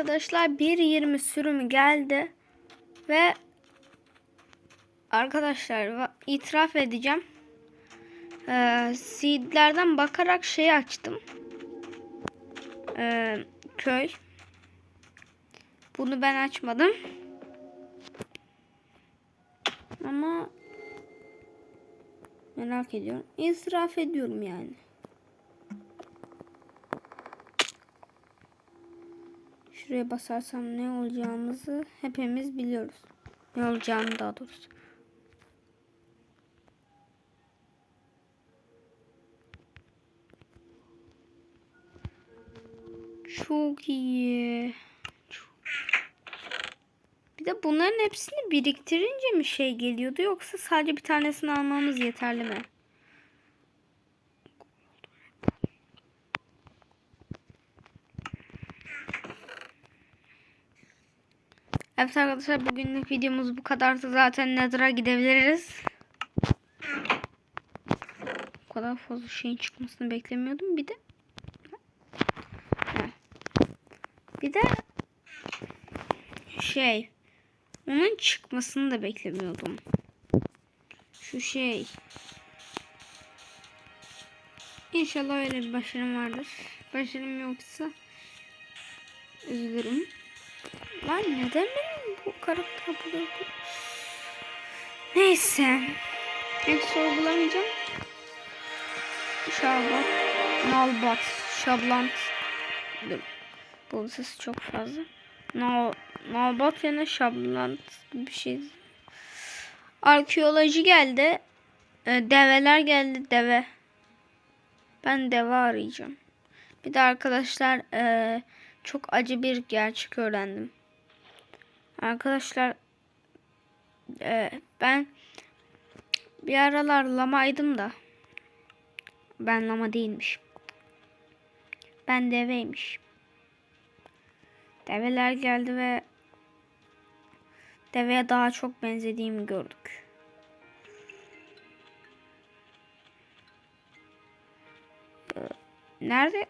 Arkadaşlar 1.20 sürümü geldi ve arkadaşlar itiraf edeceğim. Ee, seedlerden bakarak şey açtım. Ee, köy. Bunu ben açmadım. Ama merak ediyorum. İsraf ediyorum yani. Şuraya basarsam ne olacağımızı hepimiz biliyoruz. Ne olacağını daha doğrusu. Çok iyi. Bir de bunların hepsini biriktirince mi şey geliyordu yoksa sadece bir tanesini almamız yeterli mi? Evet arkadaşlar bugünlük videomuz bu kadardı. Zaten Nether'a gidebiliriz. Bu kadar fazla şeyin çıkmasını beklemiyordum. Bir de bir de şey onun çıkmasını da beklemiyordum. Şu şey İnşallah öyle bir başarım vardır. Başarım yoksa üzülürüm. Lan neden benim bu karakter burada? Neyse. Hiç sorgulamayacağım. Şabat. Nalbat. Şablant. Dur. Bu ses çok fazla. Nal, nalbat şablant gibi bir şey. Arkeoloji geldi. Ee, develer geldi. Deve. Ben deve arayacağım. Bir de arkadaşlar ee, çok acı bir gerçek öğrendim. Arkadaşlar e, ben bir aralar lamaydım da ben lama değilmiş. Ben deveymiş. Develer geldi ve deveye daha çok benzediğimi gördük. Nerede?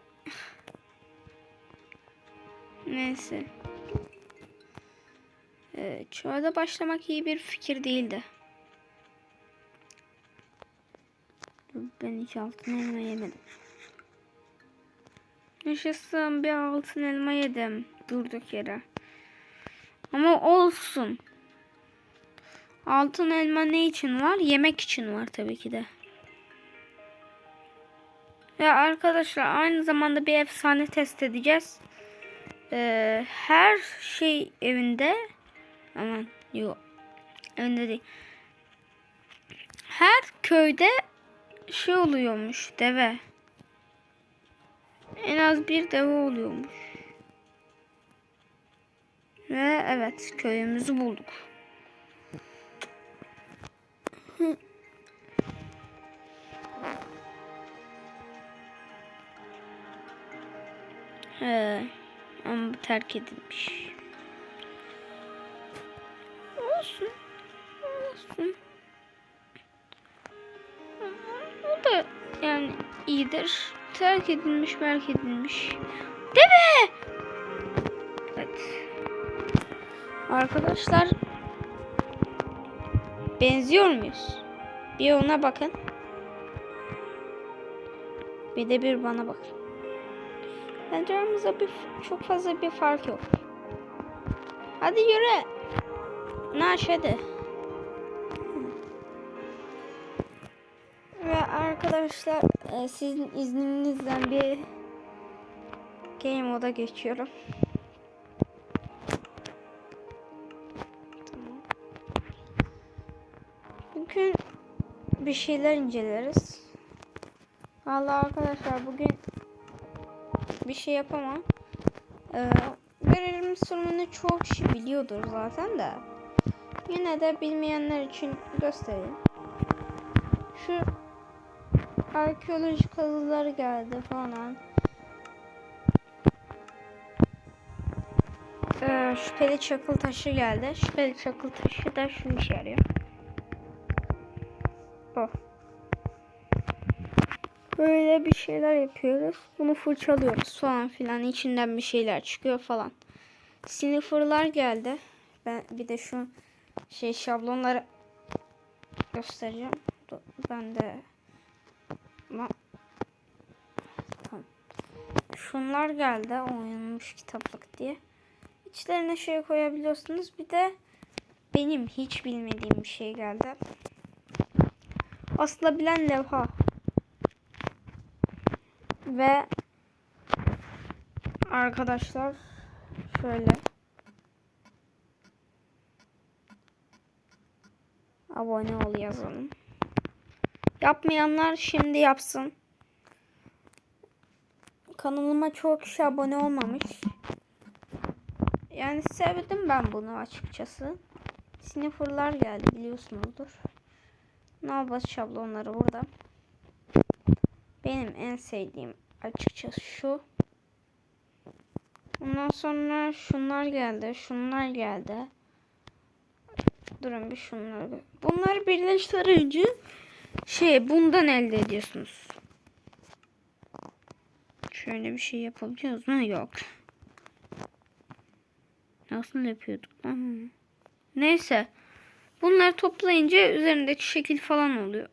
Neyse. Ee, çölde başlamak iyi bir fikir değildi. Ben hiç altın elma yemedim. Yaşasın bir altın elma yedim. Durduk yere. Ama olsun. Altın elma ne için var? Yemek için var tabii ki de. Ya arkadaşlar aynı zamanda bir efsane test edeceğiz. Ee, her şey evinde Aman yok. Evinde değil. Her köyde şey oluyormuş deve. En az bir deve oluyormuş. Ve evet köyümüzü bulduk. Hı. Ama terk edilmiş. Olsun. Olsun. O da yani iyidir. Terk edilmiş, terk edilmiş. Deve! Evet. Arkadaşlar benziyor muyuz? Bir ona bakın. Bir de bir bana bakın. Bence aramızda bir, çok fazla bir fark yok. Hadi yürü. Naş hadi. Ve arkadaşlar e, sizin izninizle bir game moda geçiyorum. Tamam. Bugün bir şeyler inceleriz. Vallahi arkadaşlar bugün bir şey yapamam. Ee, görelim sorumunu çok kişi biliyordur zaten de. Yine de bilmeyenler için göstereyim. Şu arkeolojik kazılar geldi falan. Ee, şüpheli çakıl taşı geldi. Şüpheli çakıl taşı da şu işe yarıyor. Oh. Böyle bir şeyler yapıyoruz. Bunu fırçalıyoruz falan filan. İçinden bir şeyler çıkıyor falan. Sniffer'lar geldi. Ben bir de şu şey şablonları göstereceğim. Ben de. Tamam. Şunlar geldi oynanmış kitaplık diye. İçlerine şey koyabiliyorsunuz. Bir de benim hiç bilmediğim bir şey geldi. Asılabilen levha. Ve arkadaşlar şöyle abone ol yazalım. Yapmayanlar şimdi yapsın. Kanalıma çok kişi abone olmamış. Yani sevdim ben bunu açıkçası. Sniffer'lar geldi biliyorsunuzdur. Nalbas şablonları burada. Benim en sevdiğim açıkçası şu. Ondan sonra şunlar geldi. Şunlar geldi. Durun bir şunları. Bunları birleştirince şey bundan elde ediyorsunuz. Şöyle bir şey yapabiliyoruz mu? Yok. Nasıl yapıyorduk? Aha. Neyse. Bunları toplayınca üzerindeki şekil falan oluyor.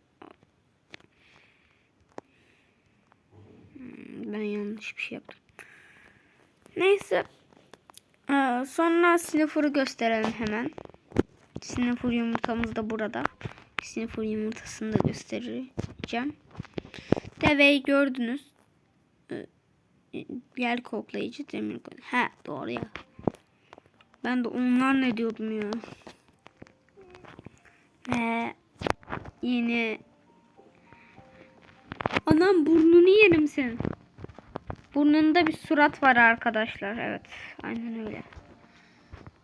Ben yanlış bir şey yaptım. Neyse. Ee, sonra Sniffer'ı gösterelim hemen. Sniffer yumurtamız da burada. Sniffer yumurtasını da göstereceğim. Deveyi gördünüz. Ee, yer koklayıcı demir. He doğru ya. Ben de onlar ne diyordum ya. Ve yeni Anam burnunu yerim sen. Burnunda bir surat var arkadaşlar. Evet. Aynen öyle.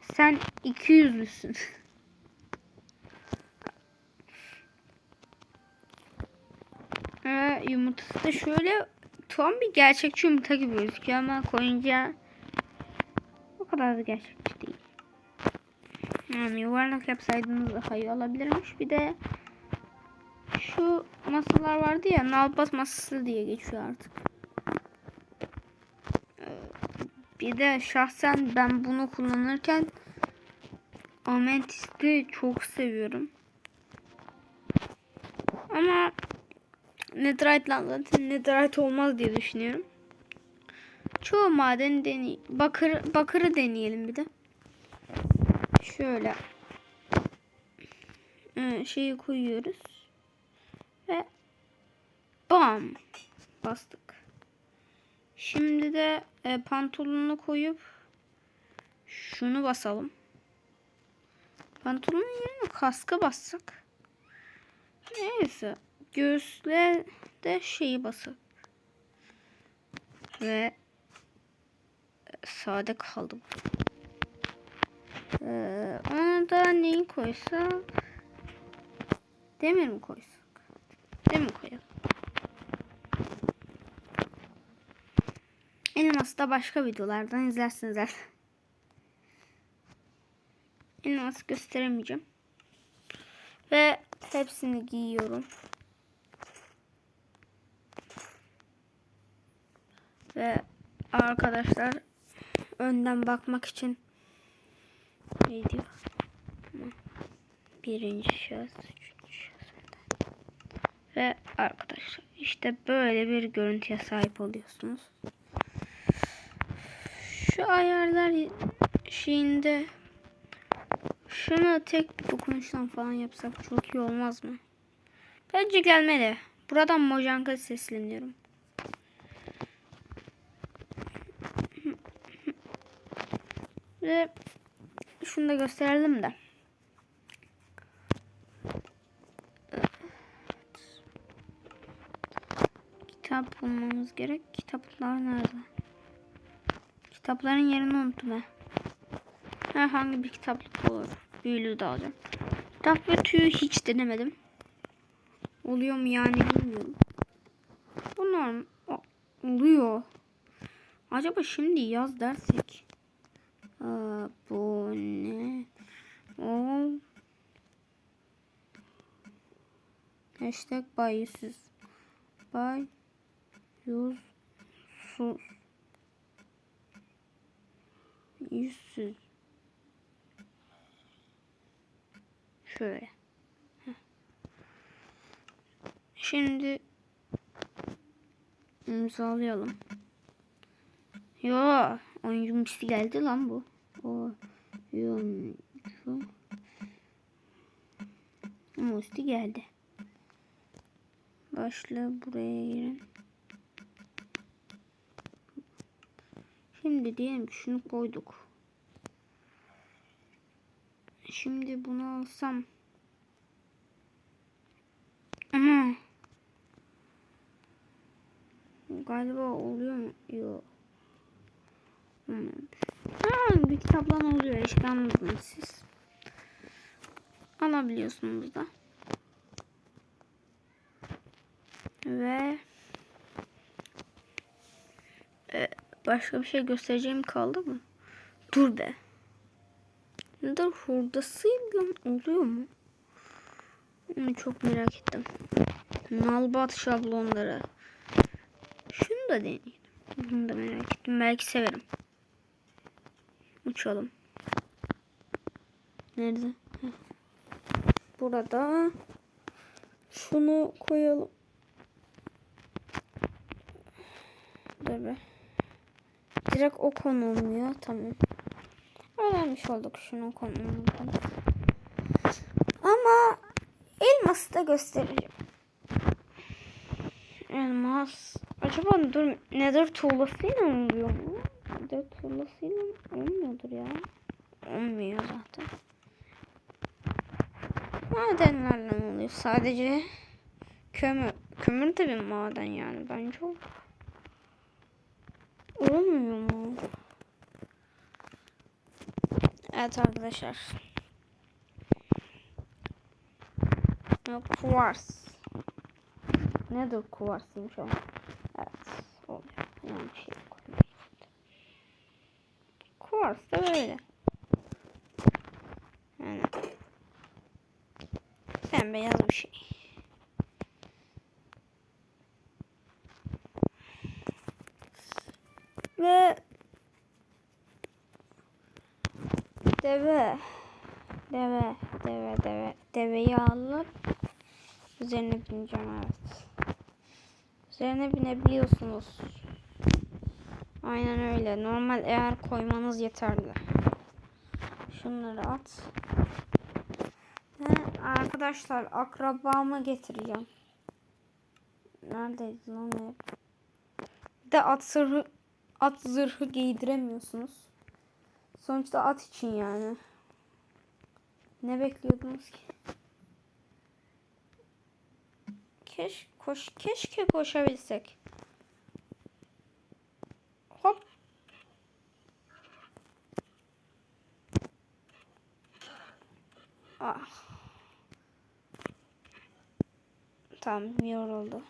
Sen iki yüzlüsün. Ee, yumurtası da şöyle tam bir gerçekçi yumurta gibi gözüküyor ama koyunca o kadar da gerçekçi değil. Yani yuvarlak yapsaydınız daha iyi olabilirmiş. Bir de şu masalar vardı ya nalbas masası diye geçiyor artık. Ee, Bir de şahsen ben bunu kullanırken Ametist'i çok seviyorum. Ama Netherite lan zaten Netherite olmaz diye düşünüyorum. Çoğu maden deney bakır bakırı deneyelim bir de. Şöyle şeyi koyuyoruz ve bam bastık. Şimdi de e, pantolonunu koyup şunu basalım. Pantolonun yerine kaska bassak. Neyse. Göğüsle de şeyi basak. Ve sade kaldı. Ee, ona da neyi koysak? Demir mi koysak? Demir koyalım. Elması da başka videolardan izlersiniz zaten. Elması gösteremeyeceğim. Ve hepsini giyiyorum. Ve arkadaşlar önden bakmak için ne diyor? Birinci şahıs, üçüncü şahıs. Ve arkadaşlar işte böyle bir görüntüye sahip oluyorsunuz. Şu ayarlar şeyinde şunu tek bir dokunuştan falan yapsak çok iyi olmaz mı? Bence gelmeli. Buradan Mojang'a sesleniyorum. Ve şunu da gösterelim de. Kitap bulmamız gerek. Kitaplar nerede? Kitapların yerini unuttum ben. Herhangi bir kitaplık olur. Büyülü de alacağım. Kitap ve tüyü hiç denemedim. Oluyor mu yani bilmiyorum. Bunlar oluyor. Acaba şimdi yaz dersek. Abone ol. Hashtag bayusuz. Bay yüzsüz. Yüzsüz. Şöyle. Şimdi imzalayalım. Yo, oyuncu misli geldi lan bu. O oyuncu Musti geldi. Başla buraya girin. Şimdi diyelim ki şunu koyduk. Şimdi bunu alsam. Ama galiba oluyor mu? Yok. Ha, bir kitaptan oluyor. İşte anladınız siz. Alabiliyorsunuz da. Ve e, başka bir şey göstereceğim kaldı mı? Dur be. Dur hurdasıyla oluyor mu? Onu çok merak ettim. Nalbat şablonları. Şunu da deneyeyim. Bunu da merak ettim. Belki severim. Uçalım. Nerede? Burada. Şunu koyalım. Dur be. Direkt o konulmuyor. Tamam. Öğrenmiş olduk şunu konumunu. Ama elması da göstereceğim. Elmas. Acaba dur nedir tuğlasıyla mı oluyor mu? Nedir tuğlasıyla olmuyordur ya. Olmuyor zaten. Madenlerle mi oluyor? Sadece kömür. Kömür de bir maden yani bence o. Olmuyor mu? Evet arkadaşlar. Kuvars. Nedir kuvarsıymış ama. Evet oluyor. Yani bir şey. Kuvars da böyle. Yani. Bembeyaz bir şey. Ve deve deve deve deve deveyi alıp üzerine bineceğim evet. Üzerine binebiliyorsunuz. Aynen öyle. Normal eğer koymanız yeterli. Şunları at. Ve arkadaşlar akrabamı getireceğim. Neredeydi lan hep? Bir de at zırhı at zırhı giydiremiyorsunuz. Sonuçta at için yani. Ne bekliyordunuz ki? Keş, koş, keşke koşabilsek. Hop. Ah. Tamam yoruldu.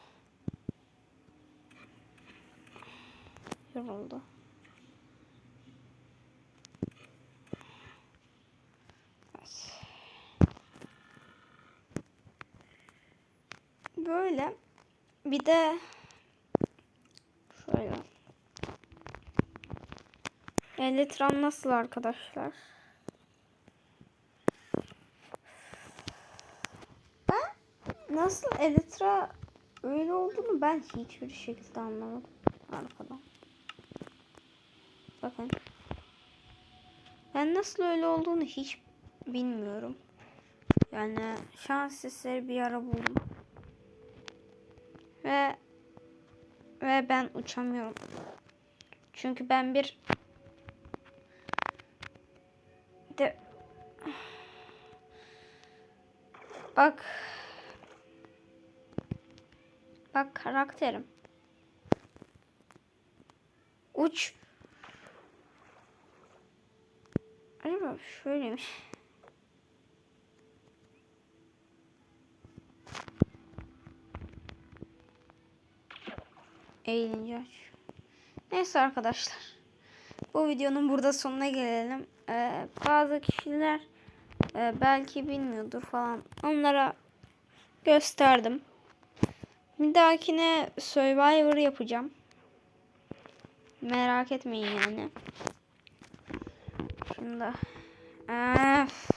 Yoruldu. Evet. Böyle. Bir de şöyle. Elitram nasıl arkadaşlar? Ben nasıl Elitra öyle olduğunu ben hiçbir şekilde anlamadım arkadan. Bakın. Ben nasıl öyle olduğunu hiç bilmiyorum. Yani şans eseri bir ara buldum. Ve ve ben uçamıyorum. Çünkü ben bir de bak bak karakterim uç acaba şöyle mi eğilince aç. Neyse arkadaşlar. Bu videonun burada sonuna gelelim. Ee, bazı kişiler e, belki bilmiyordur falan. Onlara gösterdim. Bir dahakine Survivor yapacağım. Merak etmeyin yani. Şimdi. Öf.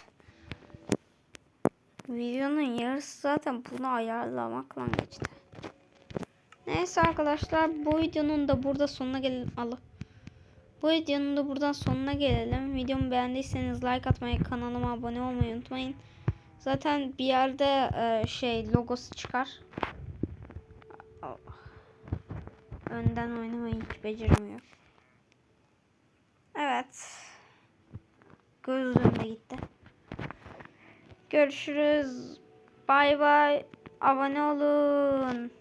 Videonun yarısı zaten bunu ayarlamakla geçti. Neyse arkadaşlar bu videonun da burada sonuna gelelim. Allah. Bu videonun da buradan sonuna gelelim. Videomu beğendiyseniz like atmayı, kanalıma abone olmayı unutmayın. Zaten bir yerde e, şey logosu çıkar. Allah. Önden oynamayı hiç beceremiyor. Evet. Gözlüğüm de gitti. Görüşürüz. Bay bay. Abone olun.